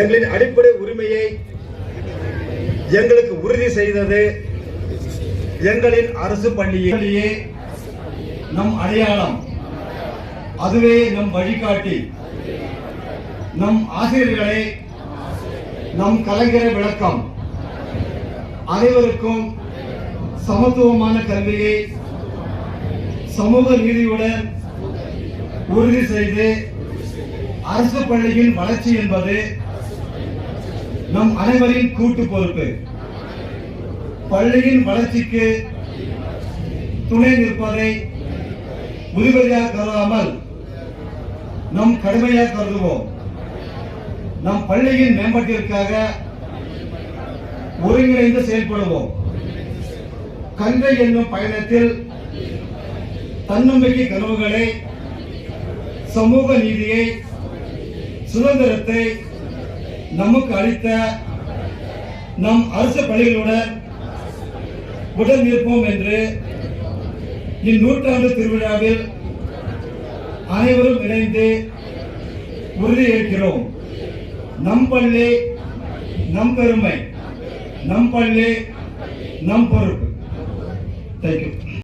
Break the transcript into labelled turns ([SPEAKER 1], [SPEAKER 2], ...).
[SPEAKER 1] எங்களின் அடிப்படை உரிமையை எங்களுக்கு உறுதி செய்தது எங்களின் அரசு பள்ளியே நம் அடையாளம் அதுவே நம் வழிகாட்டி. நம் ஆசிரியர்களை நம் கலைஞரை விளக்கம். அனைவருக்கும் சமத்துவமான கல்வியை சமூக நீதியுடன் உறுதி செய்து அரசு பள்ளியின் வளர்ச்சி என்பது நம் அனைவரின் கூட்டு பொறுப்பு. பள்ளியின் வளர்ச்சிக்கு துணை நிற்பதை உறுதியாக கருதாமல் நம் கடுமையாக கருதுவோம். நம் பள்ளியின் மேம்பாட்டிற்காக ஒருங்கிணைந்து செயல்படுவோம். கங்கை என்னும் பயணத்தில் தன்னம்பிக்கை கனவுகளை சமூக நீதியை சுதந்திரத்தை நமக்கு அளித்த நம் அரசு பள்ளிகளுடன் உடன் நிற்போம் என்று இந்நூற்றாண்டு திருவிழாவில் அனைவரும் இணைந்து உறுதியேற்கிறோம். நம் பள்ளி நம் பெருமை நம் பள்ளி நம் பொறுப்பு. தேங்க்யூ